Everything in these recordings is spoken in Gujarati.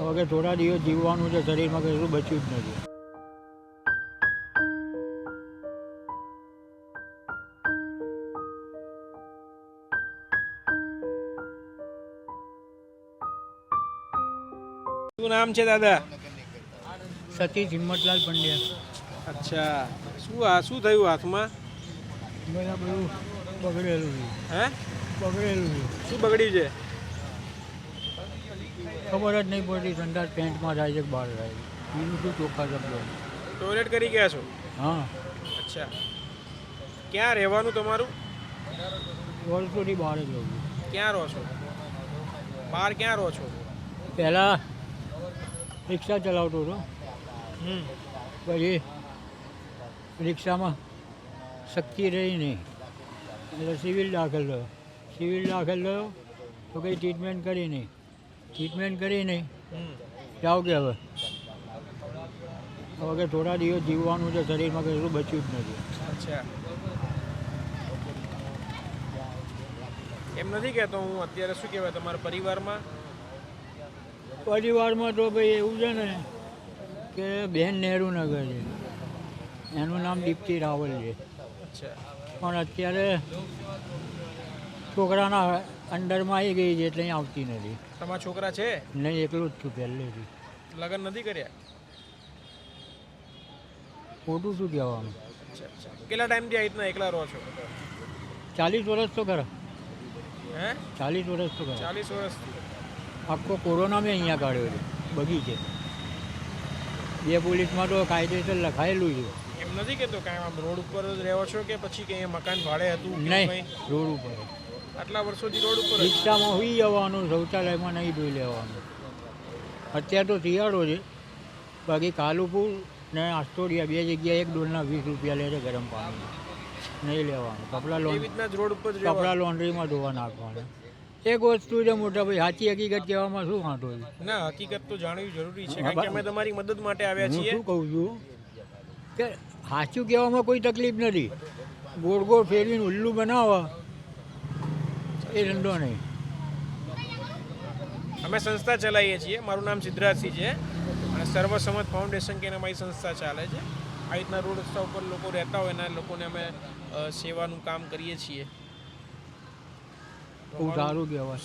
હવે થોડા દિવસ જીવવાનું છે શરીરમાં કશું બચ્યું જ નથી. શું નામ છે દાદા? સતીશ હિંમતલાલ પંડ્યા. અચ્છા. શું આ શું થયું હાથમાં? બધા બધું બગડેલું છે. હે? બગડેલું છે. શું બગડ્યું છે? ખબર જ નહીં પડતી સંડાસ પેન્ટમાં જાય છે બહાર જાય છે. બીજું શું ચોખ્ખા શબ્દો ટોયલેટ કરી ગયા છો? હા. અચ્છા. ક્યાં રહેવાનું તમારું? વર્ષોથી બહાર જ રહું ક્યાં રહો છો? બહાર ક્યાં રહો છો? પહેલાં રિક્ષા ચલાવતો હતો. પછી રિક્ષામાં શક્તિ રહી નહીં. એટલે સિવિલ દાખલ થયો. સિવિલ દાખલ થયો તો કંઈ ટ્રીટમેન્ટ કરી નહીં. ટ્રીટમેન્ટ કરી નહીં. જાઓ કે હવે? હવે કે થોડા દિવસ જીવવાનું છે શરીરમાં કશું બચ્યું જ નથી. અચ્છા. એમ નથી કહેતો હું અત્યારે શું કહેવાય તમારા પરિવારમાં? પરિવારમાં તો ભાઈ એવું છે ને કે બેન નહેરુ નગર છે. એનું નામ દીપ્તિ રાવલ છે. પણ અત્યારે છોકરાના અંડરમાં આવી ગઈ છે એટલે અહીં આવતી નથી. તમારા છોકરા છે? નહીં એકલું જ છું પહેલેથી. લગ્ન નથી કર્યા? ખોટું શું કહેવાનું? કેટલા ટાઈમથી આ રીતના એકલા રહો છો? ચાલીસ વર્ષ તો ખરા. હે? ચાલીસ વર્ષ તો ખરા. ચાલીસ વર્ષ. આખો કોરોના મેં અહીંયા કાઢ્યો છે બગીચે. બે પોલીસમાં તો કાયદેસર લખાયેલું છે. એમ નથી કહેતો કાંઈ આમ રોડ ઉપર જ રહેવો છો કે પછી કંઈ મકાન ભાડે હતું નહીં રોડ ઉપર. આટલા વર્ષોથી રોડ ઉપર રિક્ષામાં હોઈ જવાનું શૌચાલયમાં નહીં ધોઈ લેવાનું. અત્યારે તો શિયાળો છે. બાકી કાલુપુર ને આસ્ટોડિયા બે જગ્યાએ એક ડોલના વીસ રૂપિયા લે છે ગરમ પાણી. નહીં લેવાનું. કપડાં એવી લોન રોડ ઉપર કપડાં લોન્ડ્રીમાં ધોવા નાખવાના. એક વસ્તુ છે મોટા ભાઈ સાચી હકીકત કહેવામાં શું વાંધો છે? ના હકીકત તો જાણવી જરૂરી છે કારણ કે અમે તમારી મદદ માટે આવ્યા છીએ. શું કહું છું કે સાચું કહેવામાં કોઈ તકલીફ નથી. ગોળ ગોળ ફેરવીને ઉલ્લુ બનાવવા એ ધંધો નહીં. અમે સંસ્થા ચલાવીએ છીએ. મારું નામ સિદ્ધરાજસિંહ છે. અને સર્વસમત ફાઉન્ડેશન કે અમારી સંસ્થા ચાલે છે. આ રીતના રોડ રસ્તા ઉપર લોકો રહેતા હોય એના લોકોને અમે સેવાનું કામ કરીએ છીએ.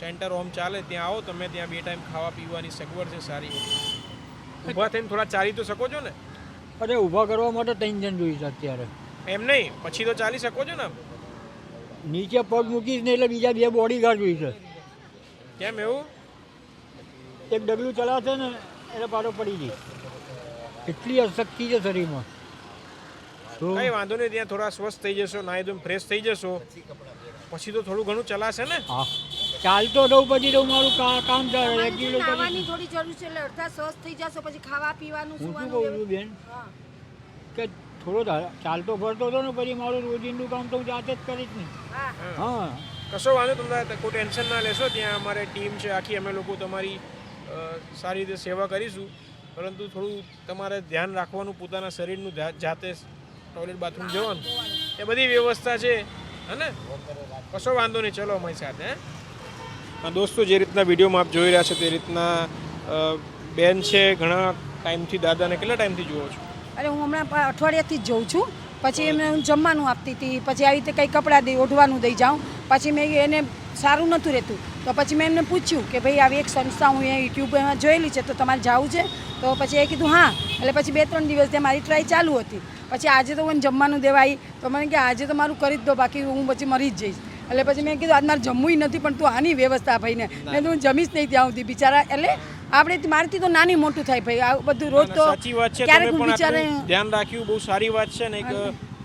સેન્ટર હોમ ચાલે. ત્યાં આવો તમે ત્યાં બે ટાઈમ ખાવા પીવાની સગવડ છે સારી ઊભા થઈને થોડા ચાલી તો શકો છો ને? અરે ઊભા કરવા માટે ત્રણ જણ જોઈશે અત્યારે. એમ નહીં. પછી તો ચાલી શકો છો ને નીચે પગ મૂકીશ ને એટલે બીજા બે બોડી ગાર્ડ જોઈશે. કેમ એવું? એક ડગલું ચલાવશે ને એટલે પાડો પડી જઈશ એટલી અશક્તિ છે શરીરમાં. તો કઈ વાંધો નહીં ત્યાં થોડા સ્વસ્થ થઈ જશો નાહી ધોઈને ફ્રેશ થઈ જશો. પછી તો થોડું ઘણું ચલાશે ને? હા. ચાલતો રહું પછી તો મારું કા- કામ ચાલે રેગ્યુલર ખાવાની થોડી જરૂર છે એટલે અડધા સ્વસ્થ થઈ જશો પછી ખાવા પીવાનું હું શું સુવાનું કહું છું બેન? હા. કે થોડો ચાલતો ફરતો હતો ને પછી મારું રોજિંદું કામ તો હું જાતે જ કરીશ ને હા. હા. કશો વાંધો તમને કોઈ ટેન્શન ના લેશો ત્યાં અમારે ટીમ છે આખી અમે લોકો તમારી સારી રીતે સેવા કરીશું. પરંતુ થોડું તમારે ધ્યાન રાખવાનું પોતાના શરીરનું જાતે ટોયલેટ બાથરૂમ જવાનું. એ બધી વ્યવસ્થા છે હે કશો વાંધો નહીં ચલો અમારી સાથે? હા, દોસ્તો જે રીતના વિડીયોમાં આપ જોઈ રહ્યા છો તે રીતના બેન છે ઘણા ટાઈમથી દાદાને કેટલા ટાઈમથી જુઓ છો? અરે હું હમણાં અઠવાડિયાથી જ જઉં છું. પછી એમને હું જમવાનું આપતી હતી. પછી આવી રીતે કંઈ કપડાં દઈ ઓઢવાનું દઈ જાઉં. પછી મેં એને સારું નહોતું રહેતું. તો પછી મેં એમને પૂછ્યું કે ભાઈ આવી એક સંસ્થા હું એ યુટ્યુબમાં જોયેલી છે તો તમારે જવું છે? તો પછી એ કીધું હા. એટલે પછી બે ત્રણ દિવસ ત્યાં મારી ટ્રાય ચાલુ હતી. પછી આજે તો હું જમવાનું દેવાઈ. તો મને કે આજે તો મારું કરી જ દો બાકી હું પછી મરી જ જઈશ. એટલે પછી મેં કીધું આજ મારે જમવું નથી પણ તું આની વ્યવસ્થા ભાઈને. મેં તો હું જમીશ નહીં ત્યાં સુધી બિચારા. એટલે આપણે મારથી તો નાની મોટું થાય ભાઈ. આ બધું રોજ તો સાચી વાત છે તમે પણ ધ્યાન રાખ્યું બહુ સારી વાત છે ને એક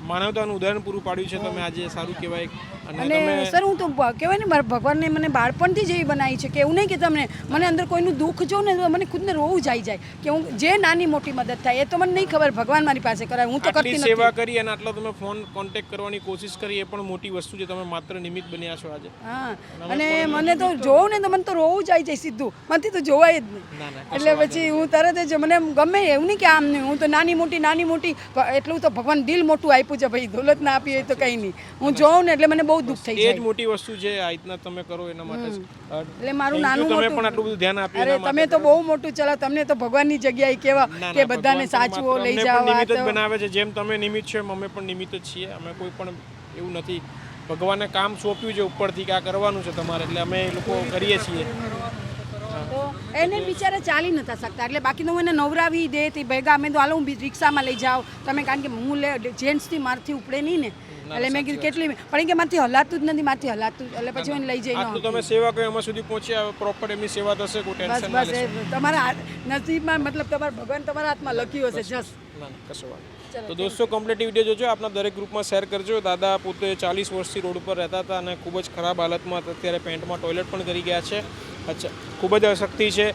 માનવતાનું ઉદાહરણ પૂરું પાડ્યું છે તમે આજે સારું કહેવાય. અને સર હું તો કહેવાય ને મારા ભગવાનને મને બાળપણથી જ એવી બનાવી છે કે એવું નહીં કે તમને મને અંદર કોઈનું દુઃખ જો ને મને ખુદને રોવું જાય જાય કે હું જે નાની મોટી મદદ થાય એ તો મને નહીં ખબર ભગવાન મારી પાસે કરાય હું તો કરતી નથી. સેવા કરી અને આટલો તમે ફોન કોન્ટેક્ટ કરવાની કોશિશ કરી એ પણ મોટી વસ્તુ છે તમે માત્ર નિમિત્ત બન્યા છો આજે. હા અને મને તો જોઉં ને તો મને તો રોવું જાય જાય સીધું મનથી તો જોવાય જ નહીં. એટલે પછી હું તરત જ મને ગમે એવું નહીં કે આમ નહીં હું તો નાની મોટી નાની મોટી એટલું તો ભગવાન દિલ મોટું આપ્યું છે ભાઈ દોલત ના આપી હોય તો કંઈ નહીં. હું જોઉં ને એટલે મને બહુ દુઃખ થઈ એ જ મોટી વસ્તુ છે આ રીતના તમે કરો એના માટે એટલે મારું નાનું તમે પણ આટલું બધું ધ્યાન આપ્યું અરે તમે તો બહુ મોટું ચલો તમને તો ભગવાનની જગ્યાએ કેવા કે બધાને સાચવો લઈ આ નિમિત્ત જ બનાવે છે જેમ તમે નિમિત્ત છો અમે પણ નિમિત્ત જ છીએ. અમે કોઈ પણ એવું નથી. ભગવાને કામ સોંપ્યું છે ઉપરથી કે આ કરવાનું છે તમારે એટલે અમે એ લોકો કરીએ છીએ. એને બિચારા ચાલી નતા શકતા એટલે બાકી તો હું એને નવરાવી દે તે ભેગા અમે તો હાલો હું રિક્ષામાં લઈ જાઓ તમે કારણ કે હું લે જેન્ટ્સથી મારથી ઉપડે નહીં ને. એટલે મેં કીધું કેટલી પણ કે માથી હલાતું જ નથી માથી હલાતું એટલે પછી એને લઈ જઈને તમે સેવા કરી એમાં સુધી પહોંચ્યા પ્રોપર એમની સેવા થશે કોઈ ટેન્શન ના બસ તમારા નસીબમાં મતલબ તમારા ભગવાન તમારા હાથમાં લખ્યું હશે જસ કશો વાત તો દોસ્તો કમ્પ્લીટ વીડિયો જોજો આપના દરેક ગ્રુપમાં શેર કરજો. દાદા પોતે ચાલીસ વર્ષથી રોડ ઉપર રહેતા હતા અને ખૂબ જ ખરાબ હાલતમાં અત્યારે પેન્ટમાં ટોયલેટ પણ કરી ગયા છે. અચ્છા ખૂબ જ અશક્તિ છે.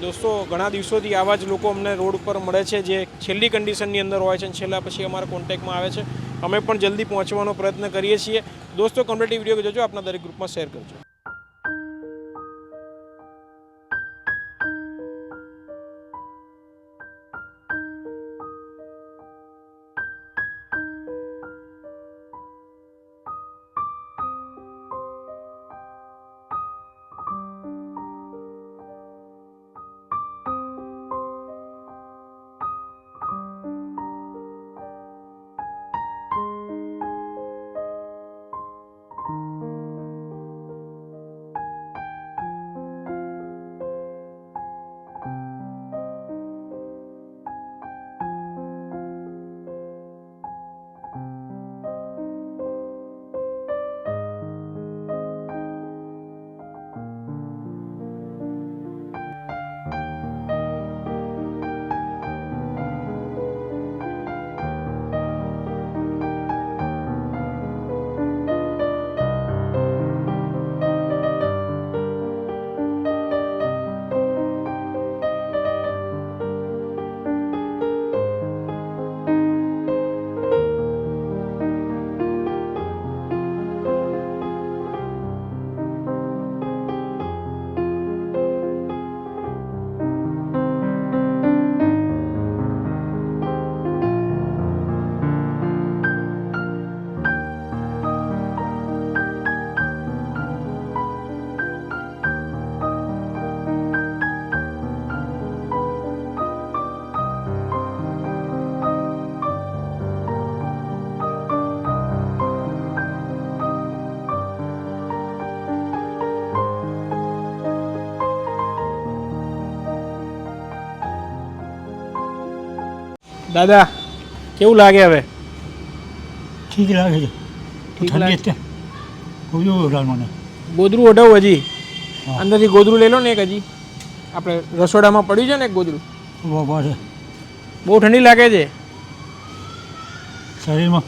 દોસ્તો, ઘણા દિવસોથી આવા જ લોકો અમને રોડ ઉપર મળે છે, જે છેલ્લી કન્ડિશનની અંદર હોય છે અને છેલ્લા પછી અમારા કોન્ટેક્ટમાં આવે છે. અમે પણ જલ્દી પહોંચવાનો પ્રયત્ન કરીએ છીએ. દોસ્તો કમ્પ્લીટ વીડિયો જોજો, આપના દરેક ગ્રુપમાં શેર કરજો. દાદા કેવું લાગે હવે? ઠીક લાગે છે. ઠીક લાગે? છે ગોદરું ઓઢાણ મને. ગોદરું ઓઢાવું હજી? અંદરથી ગોદરું લઈ લો ને એક હજી. આપણે રસોડામાં પડ્યું છે ને એક ગોદરું? બહુ ઠંડી લાગે છે? શરીરમાં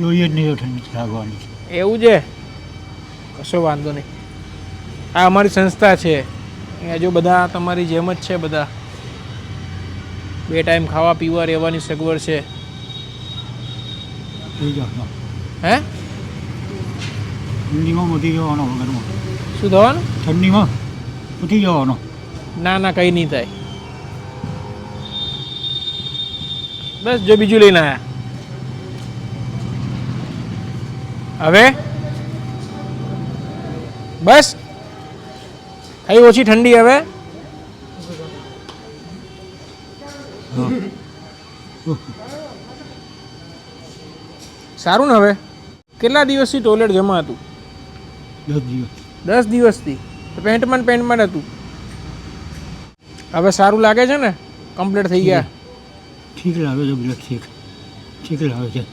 લોહી જ નહીં ઠંડી લાગવાની. એવું છે? કશો વાંધો નહીં. આ અમારી સંસ્થા છે. અહીંયા જો બધા તમારી જેમ જ છે બધા. બે ટાઈમ ખાવા પીવા રહેવાની સગવડ છે. હે. ઠંડીમાં મટી જવાનો વગરમાં શું થવાનું? ઠંડીમાં મટી જવાનો. ના ના કંઈ નહીં થાય. બસ જો બીજું લઈને આવ્યા હવે? બસ? કઈ ઓછી ઠંડી હવે? સારું ને હવે? કેટલા દિવસથી ટોયલેટ જમા હતું? દસ દિવસ. દસ દિવસથી? તો પેન્ટમાં પેન્ટમાં હતું? હવે સારું લાગે છે ને? કમ્પ્લીટ થઈ ગયા? ઠીક લાગે છે બ્લડ ઠીક. ઠીક લાગે છે.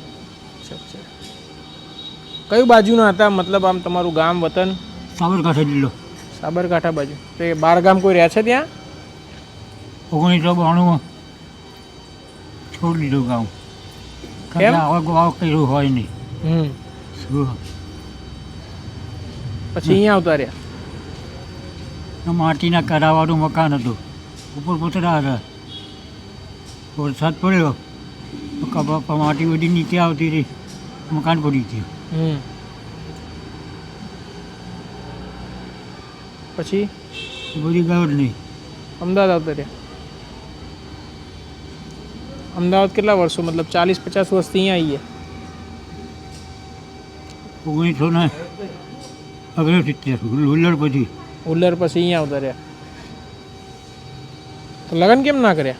કયું બાજુના હતા? મતલબ આમ તમારું ગામ વતન? સાબરકાંઠા જિલ્લો. સાબરકાંઠા બાજુ. તો એ બાર ગામ કોઈ રહે છે ત્યાં? ઓગણીસો બાણુંમાં. છોડી દીધું ગામ કેમ? ગાવ કર્યું હોય નહીં. હમ. પછી અહીંયા આવતા રહ્યા? માટીના કરાવાળું મકાન હતું. ઉપર પોતરા હતા. વરસાદ પડ્યો. કપા માટી બધી નીચે આવતી રહી. મકાન પડી ગયું. પછી? બધી ગયો નહીં. અમદાવાદ આવતા રહ્યા? અમદાવાદ કેટલા વર્ષો? મતલબ ચાલીસ પચાસ વર્ષથી અહીંયા આવીએ. ઓગણીસો ને ઓગણસિત્તેર લુલર પછી. ઉલ્લર પછી અહીંયા આવતા રહ્યા. તો લગ્ન કેમ ના કર્યા?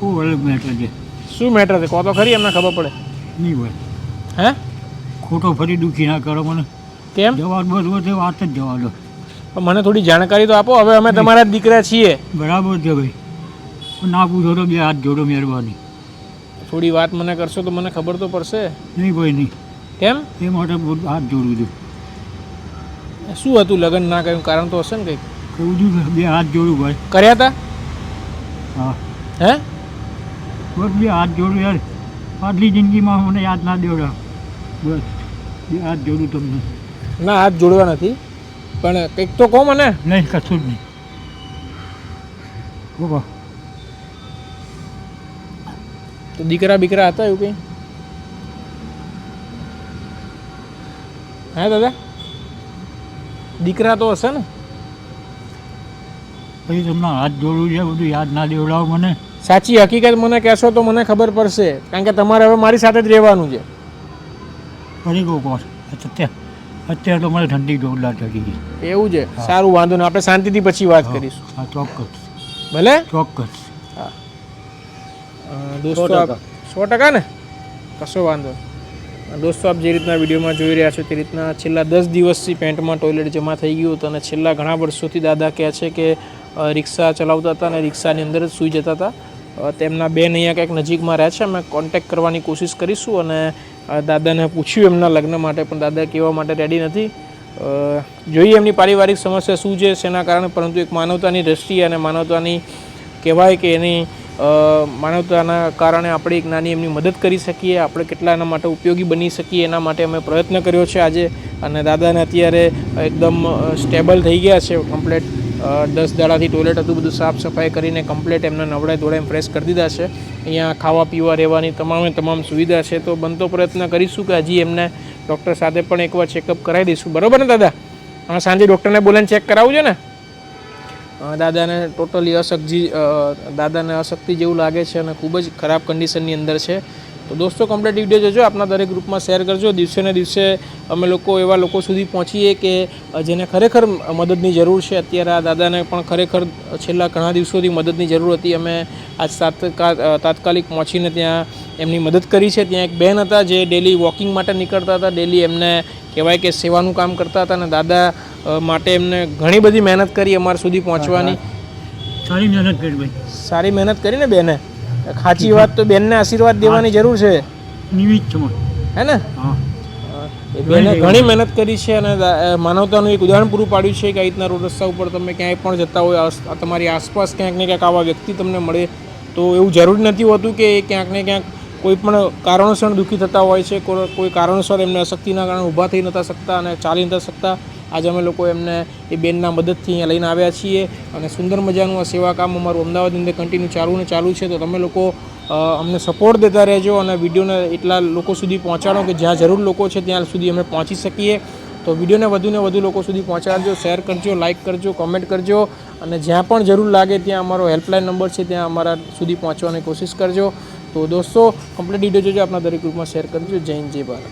બહુ અલગ મેટર છે? શું મેટર છે? કહો તો ખરી એમને ખબર પડે. નહીં હોય. હે? ખોટો ફરી દુઃખી ના કરો મને. કેમ? જવાબ એ વાત જ જવા દો. પણ મને થોડી જાણકારી તો આપો. હવે અમે તમારા દીકરા છીએ. બરાબર છે ભાઈ. ના પૂછો તો બે હાથ જોડો મહેરબાની થોડી વાત મને કરશો તો મને ખબર તો પડશે. નહીં ભાઈ નહીં. કેમ? એ માટે હાથ જોડું છું. શું હતું લગ્ન? ના કર્યું કારણ તો હશે ને કંઈક? કહું છું બે હાથ જોડું ભાઈ. કર્યા હતા હા. હે? બસ બે હાથ જોડું યાર. આટલી જિંદગીમાં મને યાદ ના દેવડા. બસ બે હાથ જોડું તમને. ના હાથ જોડવા નથી. પણ કંઈક તો કહો મને. નહીં કશું જ નહીં. બાબા તો દીકરા બીકરા હતા એવું કંઈ? હે દાદા? દીકરા તો હશે ને? પછી તમને હાથ જોડું છે બધું યાદ ના દેવડાવો મને. સાચી હકીકત મને કહેશો તો મને ખબર પડશે. કારણ કે તમારે હવે મારી સાથે જ રહેવાનું છે. ફરી કહું કોણ? અત્યારે અત્યારે તો મને ઠંડી જોરદાર ચડી ગઈ એવું છે? સારું વાંધો નહીં. આપણે શાંતિથી પછી વાત કરીશું. હા ચોક્કસ. ભલે? ચોક્કસ. હા. દોસ્તો આપ સો ટકા ને? કશો વાંધો દોસ્તો આપ જે રીતના વિડીયોમાં જોઈ રહ્યા છો તે રીતના છેલ્લા દસ દિવસથી પેન્ટમાં ટોયલેટ જમા થઈ ગયું હતું અને છેલ્લા ઘણા વર્ષોથી દાદા કહે છે કે રિક્ષા ચલાવતા હતા અને રિક્ષાની અંદર જ સૂઈ જતા હતા. તેમના બેન અહીંયા કંઈક નજીકમાં રહે છે. અમે કોન્ટેક્ટ કરવાની કોશિશ કરીશું અને દાદાને પૂછ્યું એમના લગ્ન માટે, પણ દાદા કહેવા માટે રેડી નથી. જોઈએ એમની પારિવારિક સમસ્યા શું છે શેના કારણે, પરંતુ એક માનવતાની દ્રષ્ટિએ અને માનવતાની કહેવાય કે એની માનવતાના કારણે આપણે એક નાની એમની મદદ કરી શકીએ, આપણે કેટલા એના માટે ઉપયોગી બની શકીએ, એના માટે અમે પ્રયત્ન કર્યો છે આજે. અને દાદાને અત્યારે એકદમ સ્ટેબલ થઈ ગયા છે કમ્પ્લેટ દસ દાડાથી ટોયલેટ હતું, બધું સાફ સફાઈ કરીને કમ્પ્લેટ એમને નવડાઈ ધોળાઈ ફ્રેશ કરી દીધા છે. અહીંયા ખાવા પીવા, રહેવાની તમામે તમામ સુવિધા છે. તો બનતો પ્રયત્ન કરીશું કે હજી એમને ડૉક્ટર સાથે પણ એકવાર ચેકઅપ કરાવી દઈશું. બરાબર ને દાદા? હા, સાંજે ડૉક્ટરને બોલાવીને ચેક કરાવવું છે ને દાદાને ટોટલી અશક્તિ દાદાને અશક્તિ જેવું લાગે છે અને ખૂબ જ ખરાબ કન્ડિશનની અંદર છે. તો દોસ્તો કમ્પ્લીટ વીડિયો જોજો આપના દરેક ગ્રુપમાં શેર કરજો. દિવસે ને દિવસે અમે લોકો એવા લોકો સુધી પહોંચીએ કે જેને ખરેખર મદદની જરૂર છે. અત્યારે આ દાદાને પણ ખરેખર છેલ્લા ઘણા દિવસોથી મદદની જરૂર હતી. અમે આજ તાત્કાલિક પહોંચીને ત્યાં એમની મદદ કરી છે. ત્યાં એક બેન હતા જે ડેલી વોકિંગ માટે નીકળતા હતા. ડેલી એમને કહેવાય કે સેવાનું કામ કરતા હતા અને દાદા માટે એમને ઘણી બધી મહેનત કરી અમારા સુધી પહોંચવાની. સારી મહેનત કરી ભાઈ સારી મહેનત કરીને બેને સાચી વાત તો બેનને આશીર્વાદ દેવાની જરૂર છે. નિમિત્ત છો હે ને? બેને ઘણી મહેનત કરી છે અને માનવતાનું એક ઉદાહરણ પૂરું પાડ્યું છે કે આ રીતના રોડ રસ્તા ઉપર તમે ક્યાંય પણ જતા હોય તમારી આસપાસ ક્યાંક ને ક્યાંક આવા વ્યક્તિ તમને મળે તો એવું જરૂરી નથી હોતું કે ક્યાંક ને ક્યાંક કોઈ પણ કારણોસર દુઃખી થતા હોય છે કોઈ કોઈ કારણોસર એમને અશક્તિના કારણે ઊભા થઈ નતા શકતા અને ચાલી નતા શકતા. આજે અમે લોકો એમને એ બેનના મદદથી અહીંયા લઈને આવ્યા છીએ અને સુંદર મજાનું આ સેવા કામ અમારું અમદાવાદની અંદર કન્ટિન્યુ ચાલુ ને ચાલુ છે. તો તમે લોકો અમને સપોર્ટ દેતા રહેજો અને વિડીયોને એટલા લોકો સુધી પહોંચાડો કે જ્યાં જરૂર લોકો છે ત્યાં સુધી અમે પહોંચી શકીએ. તો વિડીયોને વધુને વધુ લોકો સુધી પહોંચાડજો શેર કરજો લાઇક કરજો કોમેન્ટ કરજો અને જ્યાં પણ જરૂર લાગે ત્યાં અમારો હેલ્પલાઇન નંબર છે ત્યાં અમારા સુધી પહોંચવાની કોશિશ કરજો. તો દોસ્તો કમ્પ્લીટ વીડિયો જોજો આપણા દરેક ગ્રુપમાં શેર કરજો. જય હિન્દ, જય ભારત.